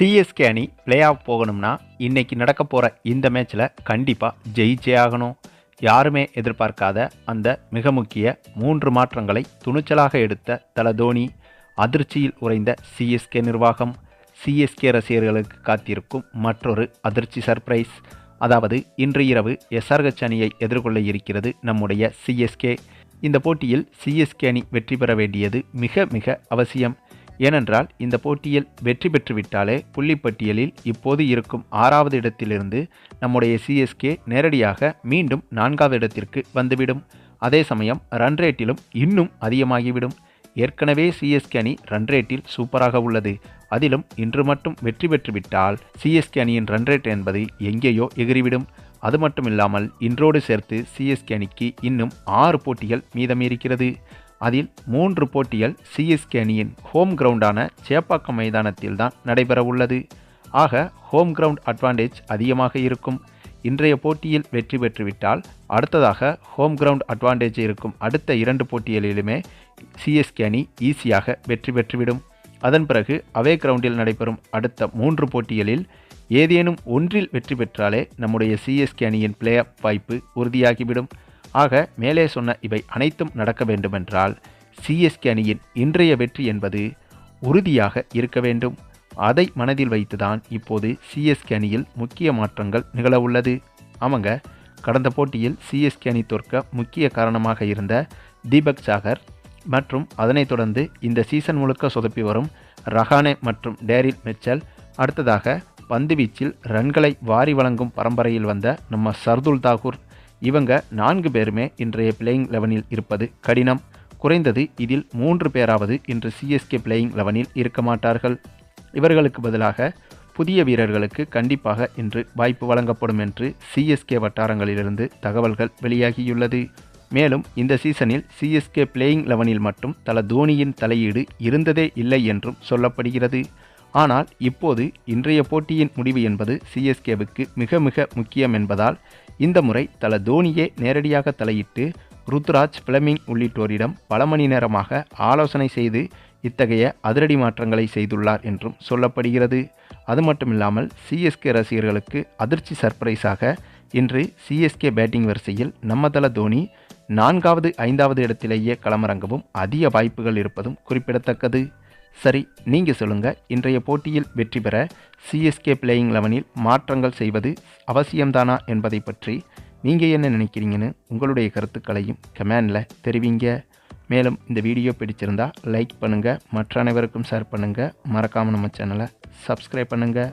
CSK அணி play off போகணும்னா இன்னைக்கு நடக்க போகிற இந்த மேட்ச்சில் கண்டிப்பாக ஜெயிச்சே ஆகணும். யாருமே எதிர்பார்க்காத அந்த மிக முக்கிய மூன்று மாற்றங்களை துணிச்சலாக எடுத்த தல தோனி அதிர்ச்சியில் உறைந்த சிஎஸ்கே நிர்வாகம். சிஎஸ்கே ரசிகர்களுக்கு காத்திருக்கும் மற்றொரு அதிர்ச்சி சர்ப்ரைஸ் அதாவது இன்று இரவு எஸ்ஆர்ஹெச் அணியை எதிர்கொள்ள இருக்கிறது நம்முடைய சிஎஸ்கே இந்த போட்டியில் சிஎஸ்கே அணி வெற்றி பெற வேண்டியது மிக மிக அவசியம். ஏனென்றால் இந்த போட்டியில் வெற்றி பெற்றுவிட்டாலே புள்ளிப்பட்டியலில் இப்போது இருக்கும் ஆறாவது இடத்திலிருந்து நம்முடைய சிஎஸ்கே நேரடியாக மீண்டும் நான்காவது இடத்திற்கு வந்துவிடும். அதே சமயம் ரன் ரேட்டிலும் இன்னும் அதிகமாகிவிடும். ஏற்கனவே சிஎஸ்கே அணி ரன் ரேட்டில் சூப்பராக உள்ளது. அதிலும் இன்று மட்டும் வெற்றி பெற்றுவிட்டால் சிஎஸ்கே அணியின் ரன் ரேட் என்பது எங்கேயோ எகிறிவிடும் அது மட்டும் இல்லாமல் இன்றோடு சேர்த்து சிஎஸ்கே அணிக்கு இன்னும் ஆறு போட்டிகள் மீதம் இருக்கிறது அதில் மூன்று போட்டிகள் சிஎஸ்கே அணியின் ஹோம் கிரவுண்டான சேப்பாக்கம் மைதானத்தில் தான் நடைபெற உள்ளது ஆக ஹோம் கிரவுண்ட் அட்வான்டேஜ் அதிகமாக இருக்கும். இன்றைய போட்டியில் வெற்றி பெற்றுவிட்டால் அடுத்ததாக ஹோம் கிரவுண்ட் அட்வான்டேஜ் இருக்கும் அடுத்த இரண்டு போட்டிகளிலுமே சிஎஸ்கே அணி ஈஸியாக வெற்றி பெற்றுவிடும். அதன் பிறகு அவே கிரவுண்டில் நடைபெறும் அடுத்த மூன்று போட்டிகளில் ஏதேனும் ஒன்றில் வெற்றி பெற்றாலே நம்முடைய சிஎஸ்கே அணியின் பிளே ஆஃப் வாய்ப்பு உறுதியாகிவிடும். ஆக மேலே சொன்ன இவை அனைத்தும் நடக்க வேண்டுமென்றால் சிஎஸ்கே அணியின் இன்றைய வெற்றி என்பது உறுதியாக இருக்க வேண்டும். அதை மனதில் வைத்துதான் இப்போது சிஎஸ்கே அணியில் முக்கிய மாற்றங்கள் நிகழவுள்ளது ஆமாங்க கடந்த போட்டியில் சிஎஸ்கே அணி தோற்க முக்கிய காரணமாக இருந்த தீபக் சாகர் மற்றும் அதனைத் தொடர்ந்து இந்த சீசன் முழுக்க சொதப்பி வரும் ரஹானே மற்றும் டேரில் மெச்சல் அடுத்ததாக பந்துவீச்சில் ரன்களை வாரி வழங்கும் பரம்பரையில் வந்த நம்ம சர்துல் தாகூர் இவங்க நான்கு பேருமே இன்றைய பிளேயிங் லெவனில் இருப்பது கடினம். குறைந்தது இதில் மூன்று பேராவது இன்று சிஎஸ்கே பிளேயிங் லெவனில் இருக்க மாட்டார்கள். இவர்களுக்கு பதிலாக புதிய வீரர்களுக்கு கண்டிப்பாக இன்று வாய்ப்பு வழங்கப்படும் என்று சிஎஸ்கே வட்டாரங்களிலிருந்து தகவல்கள் வெளியாகியுள்ளது. மேலும் இந்த சீசனில் சிஎஸ்கே பிளேயிங் லெவனில் மட்டும் தல தோனியின் தலையீடு இருந்ததே இல்லை என்றும் சொல்லப்படுகிறது. ஆனால் இப்போது இன்றைய போட்டியின் முடிவு என்பது சிஎஸ்கேவுக்கு மிக மிக முக்கியம் என்பதால் இந்த முறை தல தோனியே நேரடியாக தலையிட்டு ருத்ராஜ் பிளமிங் உள்ளிட்டோரிடம் பல மணி நேரமாக ஆலோசனை செய்து இத்தகைய அதிரடி மாற்றங்களை செய்துள்ளார் என்றும் சொல்லப்படுகிறது. அது மட்டுமில்லாமல் சிஎஸ்கே ரசிகர்களுக்கு அதிர்ச்சி சர்ப்ரைஸாக இன்று சிஎஸ்கே பேட்டிங் வரிசையில் நம்ம தல தோனி நான்காவது ஐந்தாவது இடத்திலேயே களமிறங்கவும் அதிக வாய்ப்புகள் இருப்பதும் குறிப்பிடத்தக்கது. சரி நீங்கள் சொல்லுங்கள் இன்றைய போட்டியில் வெற்றி பெற சிஎஸ்கே பிளேயிங் லெவனில் மாற்றங்கள் செய்வது அவசியம்தானா என்பதை பற்றி நீங்கள் என்ன நினைக்கிறீங்கன்னு உங்களுடைய கருத்துக்களையும் கமெண்டில் தெரிவிங்க. மேலும் இந்த வீடியோ பிடிச்சிருந்தா லைக் பண்ணுங்கள் மற்ற அனைவருக்கும் ஷேர் பண்ணுங்கள் மறக்காமல் நம்ம சேனலை சப்ஸ்கிரைப் பண்ணுங்கள்